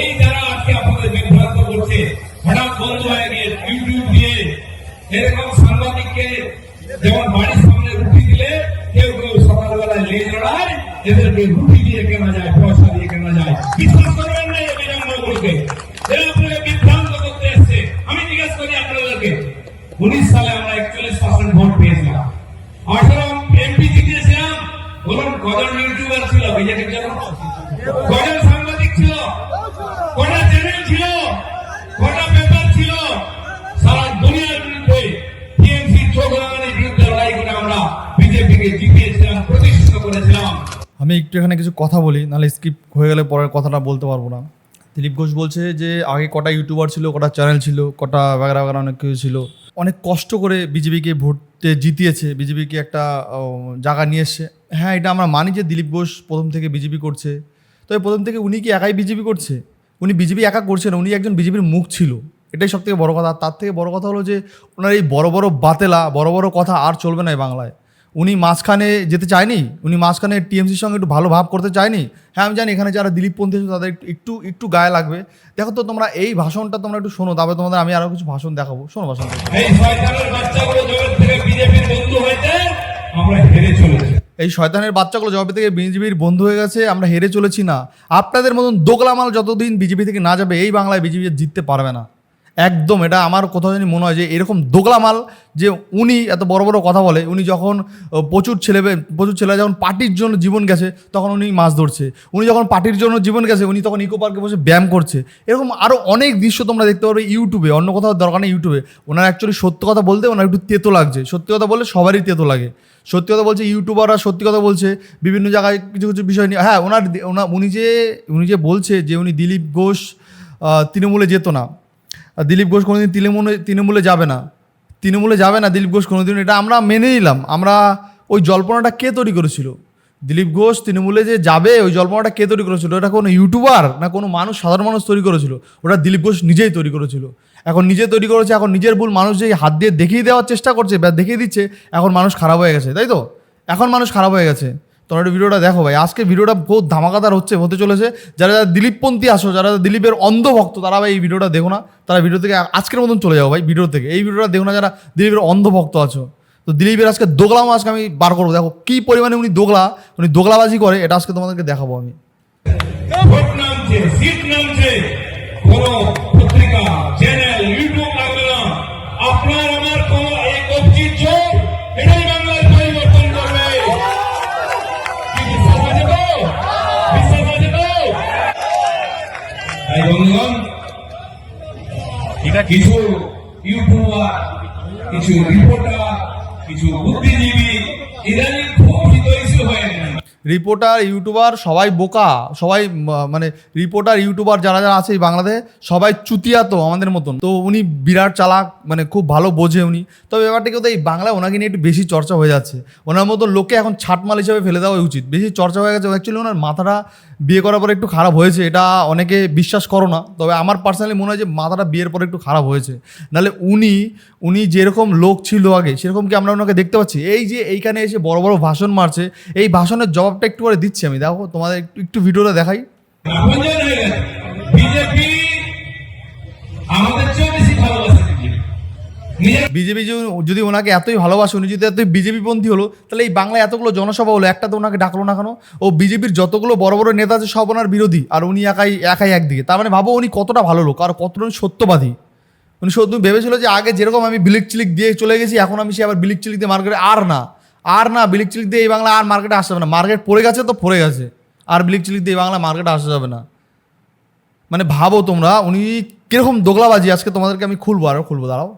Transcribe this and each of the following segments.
এই যারা আজকে আপনাদের বিভ্রান্ত করছে, হঠাৎ বন্ধ হয়ে গিয়ে ইউটিউব দিয়ে এরকম সাংবাদিককে যেমন বাড়ির সামনে রুটি দিলে, কেউ কেউ সকালবেলায় লেজ জড়ায় এদেরকে রুটি দিয়ে কেনা যায়, পয়সা দিয়ে। আমরা একচল্লিশ পার্সেন্ট ভোট সাংবাদিক ছিল কটা চ্যানেল ছিল কটা ছিল সারা দুনিয়ার বিরুদ্ধে আমরা বিজেপিকে আমি একটু এখানে কিছু কথা বলি, নাহলে স্কিপ হয়ে গেলে পরের কথাটা বলতে পারব না। দিলীপ ঘোষ বলছে যে, আগে কটা ইউটিউবার ছিল, কটা চ্যানেল ছিল, কটা বাগেরা বাগেরা অনেক কিছু ছিল। অনেক কষ্ট করে বিজেপিকে ভোটে জিতিয়েছে, বিজেপিকে একটা জায়গা নিয়ে এসছে। হ্যাঁ এটা আমরা মানি যে দিলীপ ঘোষ প্রথম থেকে বিজেপি করছে। তবে প্রথম থেকে উনি কি একাই বিজেপি করছে? উনি বিজেপি একা করছেন উনি একজন বিজেপির মুখ ছিল। এটাই সব থেকে বড় কথা। তার থেকে বড় কথা হলো যে, ওনার এই বড় বড় বাতেলা, বড় বড় কথা আর চলবে না বাংলায়। উনি মাঝখানে যেতে চায়নি উনি মাঝখানে টিএমসির সঙ্গে একটু ভালো ভাব করতে চায়নি। হ্যাঁ আমি জানি এখানে যারা দিলীপপন্থী আছে তাদের একটু- একটু গায়ে লাগবে। দেখো তো তোমরা এই ভাষণটা তোমরা একটু শোনো তারপরে তোমাদের আমি আরও কিছু ভাষণ দেখাবো। শোনো ভাষণ। এই শয়তানের বাচ্চাগুলো জগৎ থেকে বিজেপির বন্ধু হয়েছে আমরা হেরে চলেছি। এই শয়তানের বাচ্চাগুলো জবে থেকে বিজেপির বন্ধু হয়ে গেছে আমরা হেরে চলেছি না। আপনাদের মতন দোগলামাল যতদিন বিজেপি থেকে না যাবে এই বাংলায় বিজেপি জিততে পারবে না। একদম এটা আমার কোথাও জানি মনে হয় যে এরকম দোগলামাল যে উনি এত বড় বড় কথা বলে, উনি যখন প্রচুর ছেলে প্রচুর ছেলে যখন পার্টির জন্য জীবন গেছে, তখন উনি মাছ ধরছে। উনি যখন পার্টির জন্য জীবন গেছে, উনি তখন ইকো পার্কে বসে ব্যায়াম করছে। এরকম আরও অনেক দৃশ্য তোমরা দেখতে পারবে ইউটিউবে, অন্য কোথাও দরকার নেই ইউটিউবে। ওনার অ্যাকচুয়ালি সত্য কথা বলতে ওনার একটু তেতো লাগছে। সত্যি কথা বললে সবারই তেতো লাগে। সত্যি কথা বলছে ইউটিউবাররা সত্যি কথা বলছে, বিভিন্ন জায়গায় কিছু কিছু বিষয় নিয়ে হ্যাঁ ওনার উনি যে উনি যে বলছে যে উনি দিলীপ ঘোষ তৃণমূলে যেত না দিলীপ ঘোষ কোনোদিন তৃণমূলে তৃণমূলে যাবে না। তৃণমূলে যাবে না দিলীপ ঘোষ কোনোদিন, এটা আমরা মেনে নিলাম। আমরা ওই জল্পনাটা কে তৈরি করেছিল? দিলীপ ঘোষ তৃণমূলে যে যাবে, ওই জল্পনাটা কে তৈরি করেছিল? ওটা কোনো ইউটিউবার না কোনো মানুষ, সাধারণ মানুষ তৈরি করেছিল? ওটা দিলীপ ঘোষ নিজেই তৈরি করেছিল। এখন নিজে তৈরি করেছে, এখন নিজের ভুল মানুষ যে হাত দিয়ে দেখিয়ে দেওয়ার চেষ্টা করছে বা দেখিয়ে দিচ্ছে, এখন মানুষ খারাপ হয়ে গেছে, তাই তো? এখন মানুষ খারাপ হয়ে গেছে। তোমরা একটু ভিডিওটা দেখো ভাই। আজকে ভিডিওটা বহুত ধামাকাদার হচ্ছে, হতে চলেছে। যারা যারা দিলীপপন্থী আসো যারা দিলীপের অন্ধভক্ত, তারা ভাই এই ভিডিওটা দেখো না। তারা ভিডিও থেকে আজকের মতন চলে যাও ভাই, ভিডিও থেকে। এই ভিডিওটা দেখো না যারা দিলীপের অন্ধভক্ত আছো। তো দিলীপের আজকে দোগলাম আজকে আমি বার করব। দেখো কী পরিমাণে উনি দোগলা, উনি দোগলাবাজি করে, এটা আজকে তোমাদেরকে দেখাবো আমি। কিছু ইউটিউবার কিছু রিপোর্টার কিছু রিপোর্টার ইউটিউবার সবাই বোকা, সবাই মানে রিপোর্টার ইউটিউবার যারা যারা আছে এই বাংলাদেশে সবাই চুতিয়া তো আমাদের মতন। তো উনি বিরাট চালাক মানে খুব ভালো বোঝে উনি। তবে ব্যাপারটা কিন্তু এই বাংলায় ওনাকে নিয়ে একটু বেশি চর্চা হয়ে যাচ্ছে। ওনার মতন লোককে এখন ছাটমাল হিসেবে ফেলে দেওয়া উচিত। বেশি চর্চা হয়ে গেছে অ্যাকচুয়ালি ওনার মাথাটা বিয়ে করার পরে একটু খারাপ হয়েছে, এটা অনেকে বিশ্বাস করো না। তবে আমার পার্সোনালি মনে হয় যে মাথাটা বিয়ের পরে একটু খারাপ হয়েছে। নাহলে উনি উনি যেরকম লোক ছিল আগে, সেরকম কি আমরা ওনাকে দেখতে পাচ্ছি? এই যে এইখানে এসে বড় বড় ভাষণ মারছে, এই ভাষণের জবাবটা একটু করে দিচ্ছি আমি। দেখো, তোমাদের একটু একটু ভিডিওটা দেখাই। বিজেপি যদি ওনাকে এতই ভালোবাসে, উনি যদি এতই বিজেপি পন্থী হলো, তাহলে এই বাংলায় এতগুলো জনসভা হলো, একটা তো ওনাকে ডাকলো না কেন? ও বিজেপির যতগুলো বড় বড় নেতা আছে, সব ওনার বিরোধী, আর উনি একাই একাই একদিকে। তার মানে ভাবো, উনি কতটা ভালো লোক, আর কতটা সত্যবাদী। উনি সত্য ভেবেছিল যে আগে যেরকম আমি বিলিক চিলিক দিয়ে চলে গেছি, এখন আমি সে আবার বিলিক চিলিক দিয়ে মার্কেটে আর না। আর না, বিলিক চিলিক দিয়ে এই বাংলা আর মার্কেটে আসা যাবে না। মার্কেট পড়ে গেছে তো পড়ে গেছে। আর বিলিক চিলিক দিয়ে এই বাংলা মার্কেটে আসা যাবে না। মানে ভাবো তোমরা, উনি কীরকম দোগলাবাজি, আজকে তোমাদেরকে আমি খুলবো আরও খুলবো, দাঁড়াও।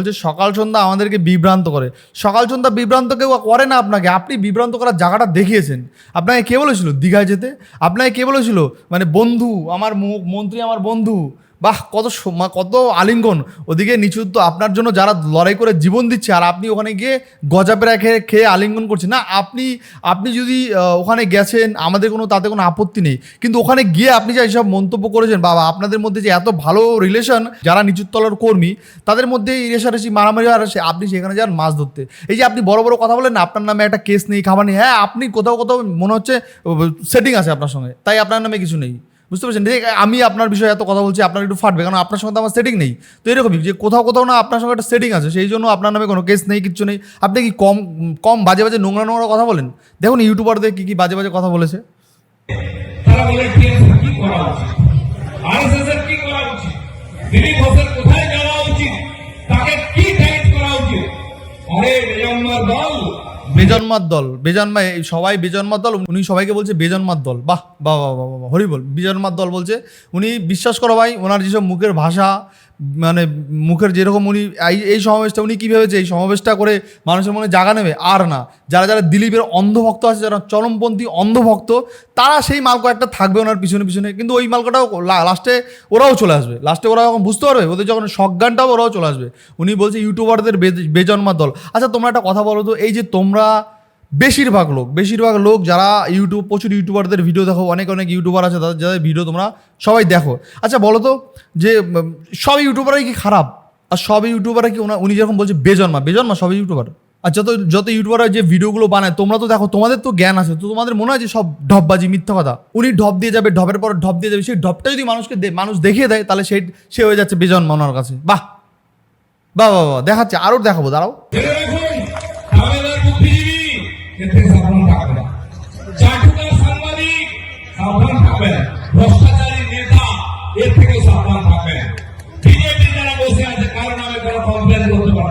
বলছে, সকাল সন্ধ্যা আমাদেরকে বিভ্রান্ত করে। সকাল সন্ধ্যা বিভ্রান্ত কেউ করে না আপনাকে, আপনি বিভ্রান্ত করার জায়গাটা দেখিয়েছেন। আপনাকে কে বলেছিল? দীঘায় যেতে? আপনাকে কে বলেছিল? মানে বন্ধু, আমার মন্ত্রী আমার বন্ধু। বাহ, কত কত আলিঙ্গন। ওদিকে নিচু তো আপনার জন্য যারা লড়াই করে জীবন দিচ্ছে, আর আপনি ওখানে গিয়ে গজা পেরা খেয়ে খেয়ে আলিঙ্গন করছেন। না, আপনি আপনি যদি ওখানে গেছেন, আমাদের কোনো, তাতে কোনো আপত্তি নেই। কিন্তু ওখানে গিয়ে আপনি যে এইসব মন্তব্য করেছেন বাবা আপনাদের মধ্যে যে এত ভালো রিলেশন যারা নিচুর তলার কর্মী, তাদের মধ্যে এই রেশারেশি মারামারি আর আপনি সেখানে যান মাছ ধরতে। এই যে আপনি বড় বড় কথা বলেন না, আপনার নামে একটা কেস নেই, খাবার নেই হ্যাঁ আপনি কোথাও কোথাও মনে হচ্ছে সেটিং আছে আপনার সঙ্গে। তাই আপনার নামে কিছু নেই। বুঝতে পারছেন? আমি আপনার বিষয়ে এত কথা বলছি, আপনার একটু ফাটবে, কারণ আপনার সঙ্গে তো আমার সেটিং নেই। তো এরকমই যে কোথাও কোথাও না আপনার সঙ্গে একটা সেটিং আছে, সেই জন্য আপনার নামে কোনো কেস নেই, কিচ্ছু নেই। আপনি কি কম কম বাজে বাজে নোংরা নোংরা কথা বলেন? দেখুন, ইউটিউবারদের কি কি বাজে বাজে কথা বলেছে। কোথায় যাওয়া উচিত? তাকে কি করা উচিত? দল বেজন্মার দল বেজন্মা সবাই বেজন্মার দল উনি সবাইকে বলছে বেজন্মার দল বাহ বাহ বাহ বাহ হরি বল বেজন্মার দল বলছে উনি বিশ্বাস করো ভাই ওনার যেসব মুখের ভাষা মানে মুখের যেরকম উনি, এই- সমাবেশটা উনি কী ভেবেছে এই সমাবেশটা করে মানুষের মনে জাগা নেবে, আর না। যারা যারা দিলীপের অন্ধভক্ত আছে, যারা চরমপন্থী অন্ধভক্ত, তারা সেই মালকো একটা থাকবে ওনার পিছনে পিছনে, কিন্তু ওই মালকোটাও লাস্টে ওরাও চলে আসবে। লাস্টে ওরা যখন বুঝতে পারবে, ওদের যখন সজ্ঞানটাও ওরাও চলে আসবে। উনি বলছে, ইউটিউবারদের বেজন্মার দল। আচ্ছা তোমরা একটা কথা বলো তো, এই যে তোমরা বেশিরভাগ লোক বেশিরভাগ লোক যারা ইউটিউব প্রচুর ইউটিউবারদের ভিডিও দেখো, অনেক অনেক ইউটিউবার আছে, তাদের, যাদের ভিডিও তোমরা সবাই দেখো। আচ্ছা বলো তো যে সব ইউটিউবারই কি খারাপ? আর সব ইউটিউবাররা কি উনি যেরকম বলছে, বেজন্মা। বেজন্মা সব ইউটিউবার আর যত যত ইউটিউবাররা যে ভিডিওগুলো বানায়, তোমরা তো দেখো, তোমাদের তো জ্ঞান আছে, তো তোমাদের মনে হয় যে সব ঢপবাজি, মিথ্যা কথা। উনি ঢপ দিয়ে যাবে, ঢপের পর ঢপ দিয়ে যাবে, সেই ঢপটা যদি মানুষকে মানুষ দেখিয়ে দেয়, তাহলে সেই, সে হয়ে যাচ্ছে বেজন্মা ওনার কাছে। বাহ! বাহ বাহ বাহ, দেখাচ্ছে আরও দেখাবো, দাঁড়াও। সাবধান থাকবেন। ভ্রষ্টাচারী নেতা, এর থেকে সাবধান থাকবেন। বিজেপি যারা বসে আছে কারণ আমি কোনো কমপ্লেন করতে না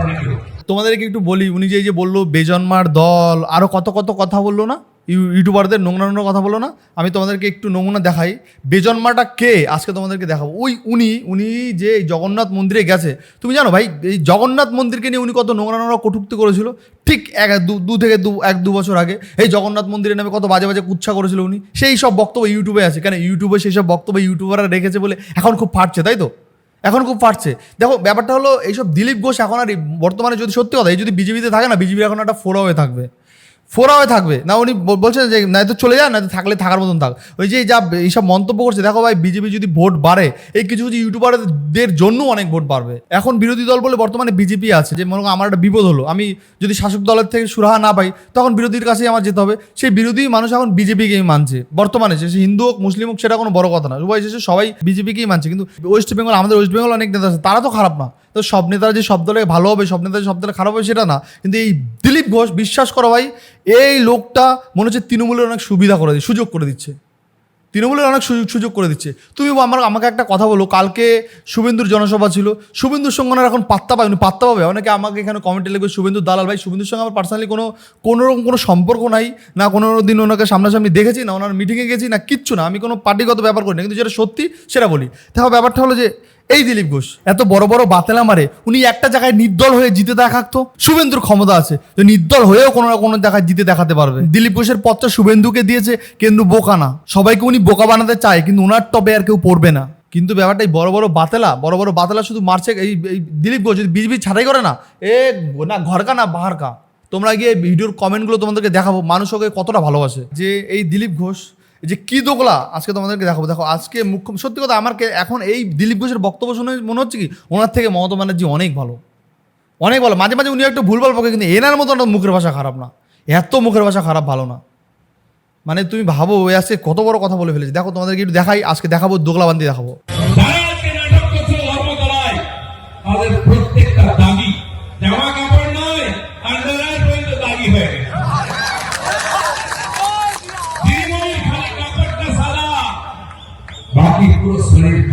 তোমাদেরকে একটু বলি, উনি যে বলল, বেজন্মার দল, আরও কত কত কথা বলল না? ইউটিউবারদের নোংরা নোংরা কথা বলো না। আমি তোমাদেরকে একটু নমুনা দেখাই। বেজন্মাটা কে? আজকে তোমাদেরকে দেখাবো। ওই উনি উনি যে জগন্নাথ মন্দিরে গেছে। তুমি জানো ভাই, এই জগন্নাথ মন্দিরকে নিয়ে উনি কত নোংরা নোংরা কটুক্তি করেছিল। ঠিক এক দু- থেকে দু এক দু বছর আগে এই জগন্নাথ মন্দিরের নামে কত বাজে বাজে কুচ্ছা করেছিল উনি। সেই সব বক্তব্য ইউটিউবে আছে। কেন? ইউটিউবে সেই সব বক্তব্য ইউটিউবাররা রেখেছে বলে এখন খুব ফাটছে, তাই তো? এখন খুব ফাটছে। দেখো, ব্যাপারটা হলো এইসব দিলীপ ঘোষ এখন আর বর্তমানে যদি সত্যি কথা, এই যদি বিজেপিতে থাকে না বিজেপি এখন একটা ফোরা হয়ে থাকবে। ফোরা হয়ে থাকবে। না, উনি বলছেন যে, না তো চলে যায় না থাকলে থাকার মতন থাক। ওই যে যা, এইসব মন্তব্য করছে, দেখো ভাই, বিজেপি যদি ভোট বাড়ে, এই কিছু কিছু ইউটিউবারদের জন্য অনেক ভোট বাড়বে। এখন বিরোধী দল বলে বর্তমানে বিজেপি আছে, যে, মনে আমার একটা বিপদ হলো, আমি যদি শাসক দলের থেকে সুরাহা না পাই, তখন বিরোধীর কাছেই আমার যেতে হবে। সেই বিরোধী মানুষ এখন বিজেপিকেই মানছে, বর্তমানে। সে হিন্দু হোক, মুসলিম হোক, সেটা কোনো বড় কথা না। উভয় শেষে সবাই বিজেপিকেই মানছে, কিন্তু ওয়েস্ট বেঙ্গল আমাদের ওয়েস্ট বেঙ্গল অনেক নেতা আছে, তারা তো খারাপ না। তো সব নেতারা যে সব দলে ভালো হবে, সব নেতা যে সব দলে খারাপ হবে, সেটা না। কিন্তু এই দিলীপ ঘোষ, বিশ্বাস করো ভাই এই লোকটা মনে হচ্ছে তৃণমূলের অনেক সুবিধা করে দিচ্ছে, সুযোগ করে দিচ্ছে। তৃণমূলের অনেক সুযোগ সুযোগ করে দিচ্ছে। তুমি আমার, আমাকে একটা কথা বলো, কালকে শুভেন্দুর জনসভা ছিল, শুভেন্দুর সঙ্গে ওনার এখন পাত্তা উনি পাত্তা পাবে? অনেকে আমাকে এখানে কমেন্টে লিখবে শুভেন্দু দালাল ভাই, শুভেন্দুর সঙ্গে আমার পার্সোনালি কোনো কোনো রকম কোনো সম্পর্ক নাই, না কোনো দিন ওনাকে সামনাসামনি দেখেছি, না ওনার মিটিংয়ে গেছি, না কিচ্ছু না। আমি কোনো পার্টিগত ব্যাপার করি না, কিন্তু যেটা সত্যি সেটা বলি। দেখো ব্যাপারটা হলো যে এই দিলীপ ঘোষ, এত বড় বড় বাতেলা মারে, উনি একটা জায়গায় নির্দল হয়ে জিতে দেখাতো শুভেন্দুর ক্ষমতা আছে, তো নির্দল হয়েও কোনো না কোনো জায়গায় জিতে দেখাতে পারবে। দিলীপ ঘোষের পথটা শুভেন্দুকে দিয়েছে কিন্তু বোকা না। সবাইকে উনি বোকা বানাতে চায়, কিন্তু ওনার টপে আর কেউ পড়বে না। কিন্তু ব্যাপারটা এই বড় বড় বাতেলা, বড় বড় বাতেলা শুধু মারছে, এই দিলীপ ঘোষ, যদি বিজেপি ছাড়াই করে না, এ না, ঘরকা না, বাহারকা। তোমরা গিয়ে ভিডিওর কমেন্টগুলো তোমাদেরকে দেখাবো, মানুষ ওকে কতটা ভালোবাসে। যে এই দিলীপ ঘোষ যে কি দোকলা আজকে তোমাদেরকে দেখাবো। দেখো, আজকে মুখ্য সত্যি কথা আমার এখন এই দিলীপ ঘোষের বক্তব্য শুনে মনে হচ্ছে কি, ওনার থেকে মমতা ব্যানার্জি অনেক ভালো। অনেক ভালো। মাঝে মাঝে উনি একটু ভুলভাল পক্ষে কিন্তু এনার মতো মুখের ভাষা খারাপ না। এত মুখের ভাষা খারাপ, ভালো না। মানে তুমি ভাবো ওই আজকে কত বড় কথা বলে ফেলেছি। দেখো, তোমাদেরকে একটু দেখাই, আজকে দেখাবো, দোগলাবান্দি দেখাবো। তাদের প্রত্যেকটা দাগি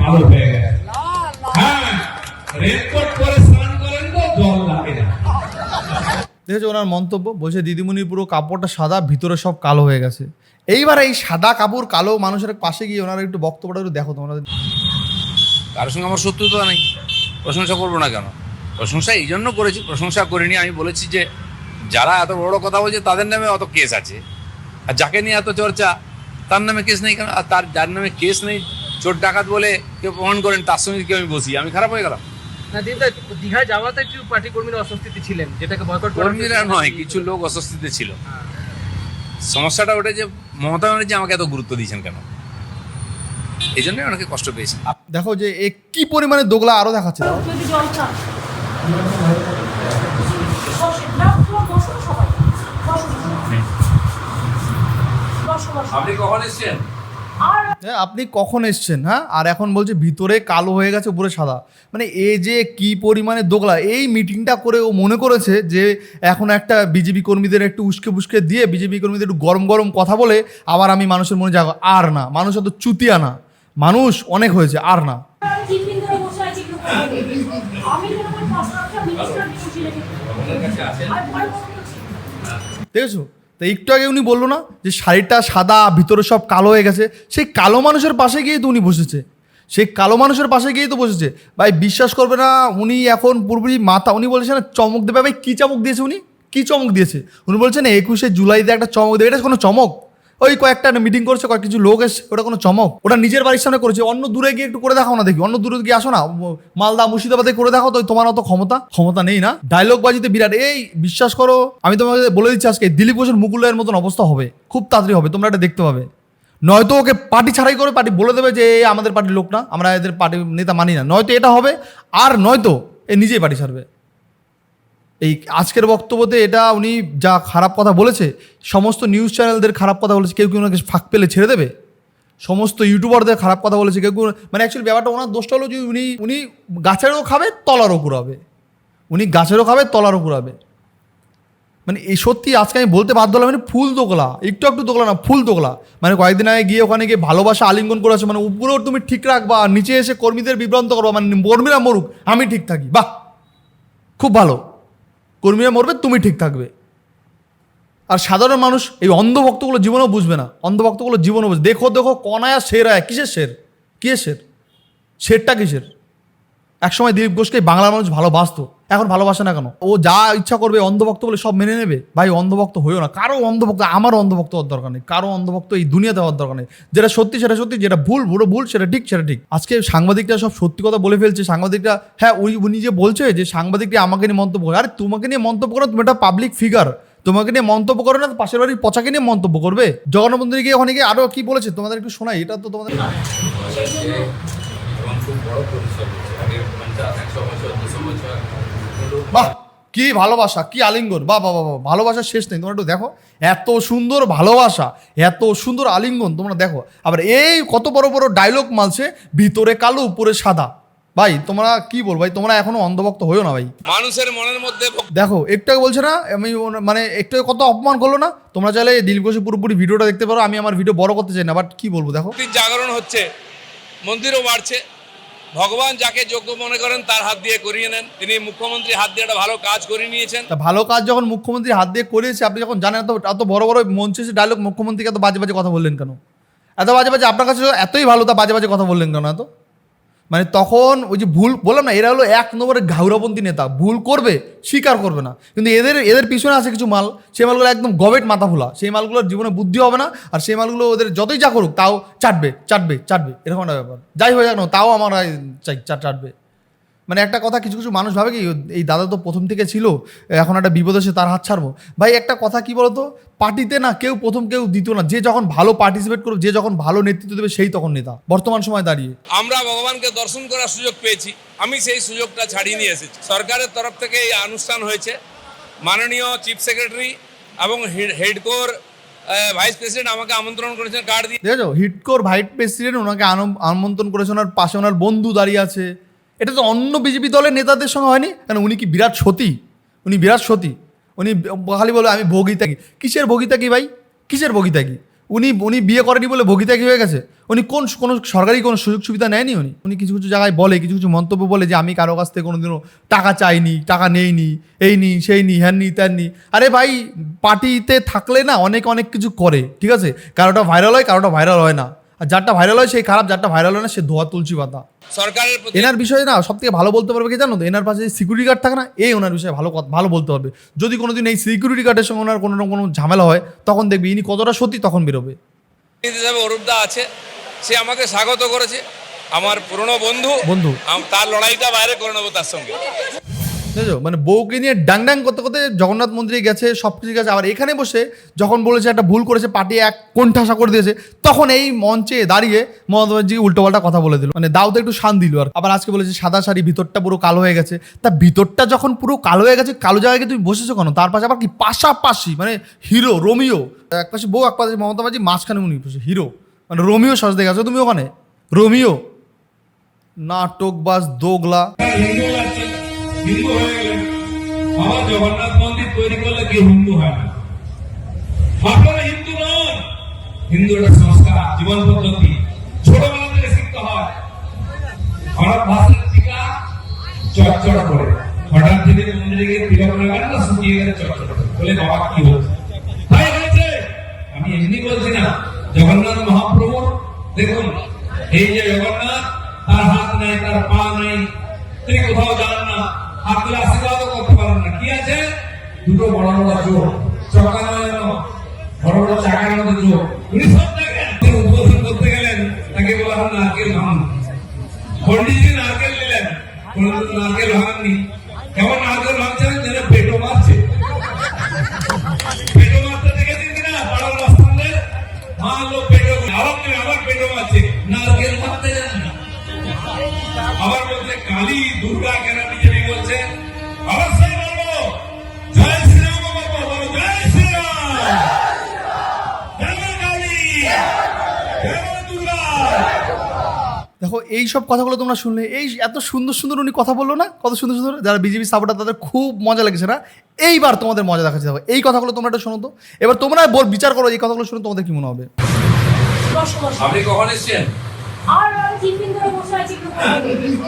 কালো হয়ে গেছে। হ্যাঁ রেনকোট স্নান করেন তো জল লাগে না। দেখেছ ওনার মন্তব্য? বলছে দিদিমণির পুরো কাপড়টা সাদা ভিতরে সব কালো হয়ে গেছে। এইবার এই সাদা কাপড় কালো মানুষের পাশে গিয়ে ওনারা একটু বক্তব্যটা একটু দেখো তোমরা। কারোর সঙ্গে আমার শত্রুতা নেই। প্রশংসা করব না কেন? প্রশংসা এই জন্য করেছি প্রশংসা করিনি। আমি বলেছি যে যারা এত বড় বড় কথা বলছে তাদের নামে অত কেস আছে। আর যাকে নিয়ে এত চর্চা তার নামে কেস নেই কেন? আর তার যার নামে কেস নেই চোর ডাকাত বলে কেউ প্রমাণ করেন তার সঙ্গে কেউ আমি বসি আমি খারাপ হয়ে গেলাম। না দিদা দীঘায় যাওয়াতে একটু পার্টি কর্মীরা অস্বস্তিতে ছিলেন যেটাকে বয়কট কর্মীরা নয় কিছু লোক অস্বস্তিতে ছিল। সমস্যাটা ওটা যে মমতা ব্যানার্জি আমাকে এত গুরুত্ব দিয়েছেন কেন? এই জন্যই অনেকে কষ্ট পেয়েছি দেখো যে এ কি পরিমাণে দোগলা আরও দেখাচ্ছে। আপনি কখন এসছেন? আর হ্যাঁ, আপনি কখন এসছেন হ্যাঁ? আর এখন বলছে ভিতরে কালো হয়ে গেছে উপরে সাদা। মানে এ যে কি পরিমাণে দোগলা এই মিটিংটা করে ও মনে করেছে যে এখন একটা বিজেপি কর্মীদের একটু উস্কে পুস্কে দিয়ে বিজেপি কর্মীদের একটু গরম গরম কথা বলে আবার আমি মানুষের মনে যাব আর না। মানুষ অত চুতিয়া না। মানুষ অনেক হয়েছে আর না। দেখেছ? তো একটু আগে উনি বলল না যে শাড়িটা সাদা ভিতরে সব কালো হয়ে গেছে। সেই কালো মানুষের পাশে গিয়েই তো উনি বসেছে। সেই কালো মানুষের পাশে গিয়েই তো বসেছে। ভাই বিশ্বাস করবে না উনি এখন পুরোপুরি মাথা উনি বলেছেন না, চমক দেবে। ভাই কী চমক দিয়েছে উনি? কী চমক দিয়েছে? উনি বলছেন একুশে জুলাইতে একটা চমক দেবে। এটা কোনো চমক? ওই কয়েকটা মিটিং করছে, কয়েক কিছু লোক এসে ওটা কোনো চমক? ওটা নিজের বাড়ির সামনে করেছে, অন্য দূরে গিয়ে একটু করে দেখাও না দেখি, অন্য দূরে গিয়ে আসো না মালদা, মুর্শিদাবাদে করে দেখাও তো তোমার অত ক্ষমতা? ক্ষমতা নেই না? ডায়লগ বাজিতে বিরাট, এই, বিশ্বাস করো, আমি তোমাকে বলে দিচ্ছি আজকে, দিলীপ ঘোষের মুকুলের মতন অবস্থা হবে, খুব তাড়াতাড়ি হবে, তোমরা এটা দেখতে পাবে। নয়তো ওকে পার্টি ছাড়াই করে, পার্টি বলে দেবে যে আমাদের পার্টির লোক না, আমরা এদের পার্টি নেতা মানি না। নয়তো এটা হবে, আর নয়তো এ নিজেই পার্টি ছাড়বে। এই আজকের বক্তব্যতে এটা উনি যা খারাপ কথা বলেছে, সমস্ত নিউজ চ্যানেলদের খারাপ কথা বলেছে, কেউ কেউ ওনাকে ফাঁক পেলে ছেড়ে দেবে? সমস্ত ইউটিউবারদের খারাপ কথা বলেছে, কেউ মানে অ্যাকচুয়ালি ব্যাপারটা ওনার দোষটা হলো যে উনি উনি গাছেরও খাবে, তলারও কুড়াবে। উনি গাছেরও খাবে, তলারও কুড়াবে। মানে এই সত্যি আজকে আমি বলতে বাধ্য হলাম মানে ফুল দোকলা, একটু একটু দোকলা না, ফুল দোকলা। মানে কয়েকদিন আগে গিয়ে ওখানে গিয়ে ভালোবাসা আলিঙ্গন করে আসে মানে উপরেও তুমি ঠিক রাখবা নিচে এসে কর্মীদের বিভ্রান্ত করবা মানে কর্মীরা মরুক, আমি ঠিক থাকি, বাহ! খুব ভালো। কর্মীরা মরবে, তুমি ঠিক থাকবে। আর সাধারণ মানুষ এই অন্ধভক্তগুলো জীবনেও বুঝবে না। অন্ধভক্তগুলো জীবনও বুঝবে। দেখো দেখো, কনায়া শের আয় কিসের শের কিসের শের শেরটা কিসের? একসময় দিলীপ ঘোষকে বাংলার মানুষ ভালোবাসতো। এখন ভালোবাসে না কেন? ও যা ইচ্ছা করবে অন্ধভক্ত বলে সব মেনে নেবে। ভাই, অন্ধভক্ত হইও না। কারও অন্ধভক্ত আমার অন্ধভক্ত হওয়ার দরকার নেই। কারও অন্ধভক্ত এই দুনিয়াতে হওয়ার দরকার নেই। যেটা সত্যি, সেটা সত্যি। যেটা ভুল ভুলো ভুল, সেটা ঠিক সেটা ঠিক। আজকে সাংবাদিকরা সব সত্যি কথা বলে ফেলছে। সাংবাদিকরা হ্যাঁ ওই, উনি যে বলছে যে সাংবাদিকরা আমাকে নিয়ে মন্তব্য করে, আরে তোমাকে নিয়ে মন্তব্য করো, তুমি একটা পাবলিক ফিগার তোমাকে নিয়ে মন্তব্য করো না, পাশের বাড়ির পচাকে নিয়ে মন্তব্য করবে। জগন্নাথ গিয়ে ওখানে গিয়ে আরও কি বলেছে? তোমাদের একটু শোনাই। এটা তো তোমাদের সেই জন্য বাহ কি ভালোবাসা কি আলিঙ্গন। বাহ বাহ বাহ, ভালোবাসার শেষ নেই। তোমরা একটু দেখো এত সুন্দর ভালোবাসা এত সুন্দর আলিঙ্গন তোমরা দেখো। আবার এই কত বড় বড় ডায়লগ মালছে ভিতরে কালো উপরে সাদা। ভাই তোমরা কি বল ভাই তোমরা এখনও অন্ধভক্ত হইও না ভাই। মানুষের মনের মধ্যে দেখো একটু বলছে না আমি মানে একটু কত অপমান করল না? তোমরা চাইলে দিলীপ ঘোষের পুরোপুরি ভিডিওটা দেখতে পারো আমি আমার ভিডিও বড় করতে চাই না বাট কি বলব দেখো। জাগরণ হচ্ছে মন্দিরও বাড়ছে ভগবান যাকে যোগ্য মনে করেন, তার হাত দিয়ে করিয়ে নেন। তিনি মুখ্যমন্ত্রী হাত দিয়ে একটা ভালো কাজ করে নিয়েছেন। তা ভালো কাজ যখন মুখ্যমন্ত্রী হাত দিয়ে করিয়েছে, আপনি যখন জানেন, এত এত বড় বড় মঞ্চে এসে ডায়লগ মুখ্যমন্ত্রীকে এত বাজে বাজে কথা বললেন কেন? এত বাজে বাজে আপনার কাছে এতই ভালো, তা বাজে বাজে কথা বললেন কেন এত? মানে তখন ওই যে ভুল, বললাম না, এরা হলো এক নম্বরের ঘাউরাপন্থী নেতা। ভুল করবে, স্বীকার করবে না। কিন্তু এদের এদের পিছনে আছে কিছু মাল। সেই মালগুলো একদম গবেট মাথা ফোলা। সেই মালগুলোর জীবনে বুদ্ধি হবে না, আর সেই মালগুলো ওদের যতই যা করুক, তাও চাটবে চাটবে চাটবে। এরকম একটা ব্যাপার। যাই হয়ে যাক না, তাও আমার চাই চাটবে। মানে একটা কথা কিছু কিছু মানুষ ভাবে কি এই দাদা তো প্রথম থেকে ছিল এখন একটা বিপদ এসে তার হাত ছাড়বো। ভাই একটা কথা কি বলতো? পার্টিতে না কেউ প্রথম কেউ দ্বিতীয় না যে যখন ভালো পার্টিসিপেট করবে যে যখন ভালো নেতৃত্ব দেবে সেই তখন নেতা বর্তমান সময় দাঁড়িয়ে। আমরা ভগবানকে দর্শন করার সুযোগ পেয়েছি আমি সেই সুযোগটা ছাড়িয়ে নিয়ে এসেছি। সরকারের তরফ থেকে এই অনুষ্ঠান হয়েছে। মাননীয় চিফ সেক্রেটারি এবং হেডকোর ভাইস প্রেসিডেন্ট আমাকে আমন্ত্রণ করেছেন কার্ড দিয়ে। দেখেছ? হিটকোর ভাইট প্রেসিডেন্ট ওনাকে আমন্ত্রণ করেছে ওনার পাশে ওনার বন্ধু দাঁড়িয়ে আছে। এটা তো অন্য বিজেপি দলের নেতাদের সঙ্গে হয়নি। কেন উনি কি বিরাট সতী? উনি বিরাট সতী। উনি খালি বলে আমি ভোগিতাকি কিসের ভোগিতাকি ভাই? কিসের ভোগিতাকি উনি উনি বিয়ে করেনি বলে ভোগিতাকি হয়ে গেছে? উনি কোন কোনো সরকারি কোনো সুযোগ সুবিধা নেয়নি উনি? উনি কিছু কিছু জায়গায় বলে, কিছু কিছু মন্তব্য বলে যে আমি কারও কাছ থেকে কোনোদিনও টাকা চাইনি, টাকা নেইনি, এই নি, সেই নি, হ্যান নি, ত্যান নি। আরে ভাই, পার্টিতে থাকলে না অনেক অনেক কিছু করে, ঠিক আছে? কারোটা ভাইরাল হয়, কারোটা ভাইরাল হয় না। আর যারটা ভাইরাল হয় সেই খারাপ যারটা ভাইরাল হয় না সে ধোয়া তুলসী পাতা। সরকারের এনার বিষয়ে না সব থেকে ভালো বলতে পারবে কি জানো তো? এনার পাশে সিকিউরিটি গার্ড থাকে না এই ওনার বিষয়ে ভালো ভালো বলতে পারবে। যদি কোনোদিন এই সিকিউরিটি গার্ডের সঙ্গে ওনার কোনো না কোনো ঝামেলা হয় তখন দেখবি ইনি কতটা সত্যি তখন বেরোবে। হিসাবে অরূপদা আছে। সে আমাকে স্বাগত করেছে। আমার পুরনো বন্ধু। বন্ধু। তার লড়াইটা বাইরে করে নেব তার সঙ্গে। মানে বউকে নিয়ে ডাং ডাং করতে করতে জগন্নাথ মন্দিরে গেছে সব কিছু গেছে। আবার এখানে বসে যখন বলেছে একটা ভুল করেছে পার্টি এক কোণঠাসা করে দিয়েছে, তখন এই মঞ্চে দাঁড়িয়ে মমতা ব্যানার্জি উল্টোপাল্টা কথা বলে দিল। মানে দাও তো একটু শান দিল আর। আবার আজকে বলেছে, সাদা শাড়ি, ভিতরটা পুরো কালো হয়ে গেছে। তা ভিতরটা যখন পুরো কালো হয়ে গেছে, কালো জায়গায় গিয়ে তুমি বসেছো কেন? তার পাশে আবার কি পাশাপাশি মানে হিরো, রোমিও, এক পাশে বউ, এক পাশে মমতা ব্যানার্জি, মাঝখানে উনি বসে, হিরো। মানে রোমিও সাজতে গেছো তুমি ওখানে? রোমিও? নাটকবাজ, দোগলা। হিন্দু হয়ে গেলেন বাবা জগন্নাথ মন্দির তৈরি করলে কেউ হিন্দু হয় না? আপনারা হিন্দু নন। হিন্দু একটা সংস্কার জীবন পদ্ধতি। ছোটবেলা থেকে শিখতে হয়। ভারত ভাষার টিকা চটচট করে। হঠাৎ যদি মন্দিরে গিয়ে তিলক লাগান না, শুকিয়ে গেলে চটচট করে। বলে, বাবা, কি হচ্ছে তাই হয়েছে। আমি এমনি বলছি না, জগন্নাথ মহাপ্রভু, দেখুন, এই যে জগন্নাথ, তার হাত নাই, তার পা নাই, তিনি কোথাও যান না। হাত তুলে আশীর্বাদও করতে পারেন না। কি আছে? দুটো বড় বড় চোখ চকা নয় যেন। বড় বড় চাকার মতো চোখ উনি সব তিনি উদ্বোধন করতে গেলেন। তাকে বলা হয় নারকেল ভাঙুন। পন্ডিতজি নারকেল নিলেন। কোনদিন নারকেল ভাঙাননি। কেমন নারকেল ভাঙছেন? যেন পেটো মারছে। পেটো মারতে দেখেছেন কিনা? পাড়ার রাস্তাতে মারলো পেটো আবার আবার পেটো মারছে। নারকেল মারতে জান না। আবার বলছে, কালী দুর্গা কেন বিজেপি বলছে অবশ্যই বলব জয় শ্রীরাম বলব বলো শ্রীরাম দেখো এই সব কথাগুলো তোমরা শুনলে এই এত সুন্দর সুন্দর উনি কথা বলল না কত সুন্দর সুন্দর যারা বিজেপি সাপোর্টার তাদের খুব মজা লেগেছে না? এইবার তোমাদের মজা দেখাচ্ছে দেখো এই কথাগুলো তোমরা একটু শোনো তো। এবার তোমরা বল বিচার করো এই কথাগুলো শুনে তোমাদের কি মনে হবে? আপনি কখন এসছেন আর আমি তিন দিন ধরে বসে আছি একটু করে।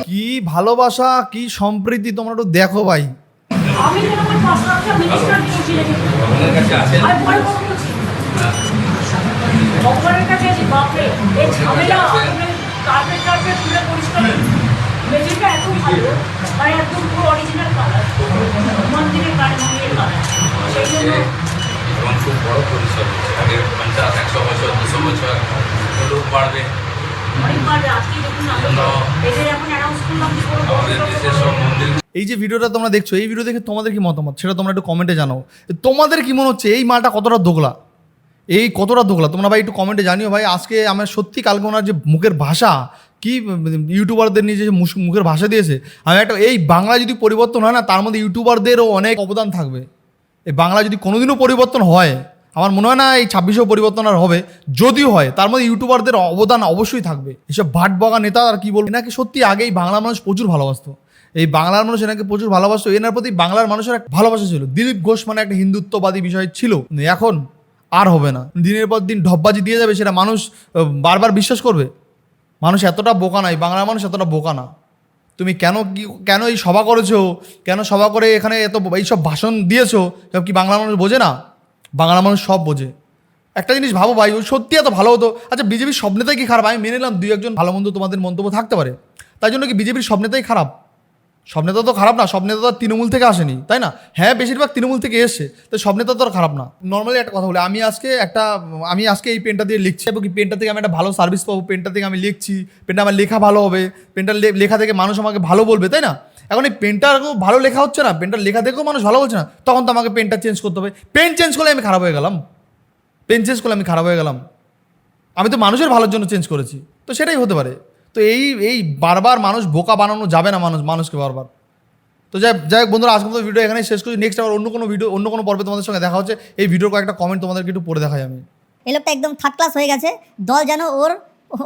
কি ভালোবাসা কি সম্প্রীতি তোমরা একটু দেখো ভাই। এবং খুব বড় পরিসর আগে পঞ্চাশ একশো বছর দুশো বছর লোক বাড়বে। এই যে ভিডিওটা তোমরা দেখছ, এই ভিডিও দেখে তোমাদের কি মতামত? সেটা তোমরা একটু কমেন্টে জানাও। তোমাদের কি মনে হচ্ছে, এই মালটা কতটা দোগলা? এই কতটা দোগলা? তোমরা ভাই একটু কমেন্টে জানিও ভাই, আজকে আমার সত্যি কালকে ওনার যে মুখের ভাষা, কি, ইউটিউবারদের নিয়ে যে মুখের ভাষা দিয়েছে, আমি একটা এই বাংলা যদি পরিবর্তন হয় না, তার মধ্যে ইউটিউবারদেরও অনেক অবদান থাকবে। এই বাংলা যদি কোনোদিনও পরিবর্তন হয় আমার মনে হয় না এই ছাব্বিশেও পরিবর্তন আর হবে। যদিও হয়, তার মধ্যে ইউটিউবারদের অবদান অবশ্যই থাকবে। এসব ভাট বগা নেতা আর কি বলব, এনাকে সত্যি আগেই বাংলা মানুষ প্রচুর ভালোবাসতো। এই বাংলার মানুষ এনাকে প্রচুর ভালোবাসতো, এনার প্রতি বাংলার মানুষের একটা ভালোবাসা ছিল। দিলীপ ঘোষ মানে একটা হিন্দুত্ববাদী বিষয় ছিল। এখন আর হবে না। দিনের পর দিন ঢপবাজি দিয়ে যাবে সেটা মানুষ বারবার বিশ্বাস করবে। মানুষ এতটা বোকা না এই বাংলার মানুষ এতটা বোকা না। তুমি কেন কি, কেন এই সভা করেছ? কেন সভা করে এখানে এত এইসব ভাষণ দিয়েছ? সব কি বাংলা মানুষ বোঝে না? বাংলা মানুষ সব বোঝে। একটা জিনিস ভাবো ভাই ও সত্যি এত ভালো হতো। আচ্ছা বিজেপির সব নেতাই কি খারাপ? আমি মেনে নিলাম দুই একজন ভালো মন্দ তোমাদের মন্তব্য থাকতে পারে। তাই জন্য কি বিজেপির সব নেতাই খারাপ? সব নেতা তো খারাপ না সব নেতা তো তৃণমূল থেকে আসেনি, তাই না? হ্যাঁ বেশিরভাগ তৃণমূল থেকে এসছে, তো সব নেতা তো আর খারাপ না। নর্মালি একটা কথা বলি, আমি আজকে একটা, আমি আজকে এই পেনটা দিয়ে লিখছি এবং কি পেনটা থেকে আমি একটা ভালো সার্ভিস পাবো, পেনটা থেকে আমি লিখছি, পেনটা আমার লেখা ভালো হবে পেনটার লে- লেখা থেকে মানুষ আমাকে ভালো বলবে, তাই না? এখন এই পেনটার ভালো লেখা হচ্ছে না পেনটার লেখা দেখেও মানুষ ভালো বলছে না, তখন তো আমাকে পেনটা চেঞ্জ করতে হবে। পেন চেঞ্জ করলে আমি খারাপ হয়ে গেলাম। পেন চেঞ্জ করলে আমি খারাপ হয়ে গেলাম। আমি তো মানুষের ভালোর জন্য চেঞ্জ করেছি। তো সেটাই হতে পারে। তো এই এই বারবার মানুষ বোকা বানানো যাবে না মানুষ, মানুষকে বারবার। তো যাই যাই হোক বন্ধুরা আজকে মতো ভিডিও এখানেই শেষ করি নেক্সট আবার অন্য কোনো ভিডিও অন্য কোনো পর্বে তোমাদের সঙ্গে দেখা হচ্ছে। এই ভিডিওর কয়েকটা কমেন্ট তোমাদেরকে একটু পড়ে দেখাই আমি। এই লোকটা একদম থার্ড ক্লাস হয়ে গেছে। দল যেন ওর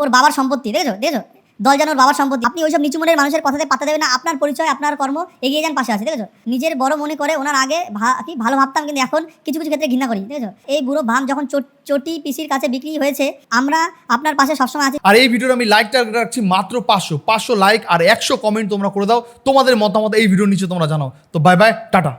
ওর বাবার সম্পত্তি, দেখেছ? দেখেছ? দল যেন ওর বাবার সম্পত্তি আপনি ওইসব নিচু মনের মানুষের কথাতে পাতা দেবেন না। আপনার পরিচয়, আপনার কর্ম এগিয়ে যান পাশে আছে, দেখেছ? নিজের বড় মনে করে ওনার আগে কি ভালো ভাবতাম, কিন্তু এখন কিছু কিছু ক্ষেত্রে ঘৃণা করি, দেখেছ? এই বুড়ো ভাম যখন চটি পিসির কাছে বিক্রি হয়েছে, আমরা আপনার পাশে সবসময় আছি। আর এই ভিডিওর আমি লাইক টার্গেট রাখছি মাত্র পাঁচশো। পাঁচশো লাইক আর একশো কমেন্ট তোমরা করে দাও। তোমাদের মতামত এই ভিডিওর নিচে তোমরা জানাও। তো বাই বাই টাটা।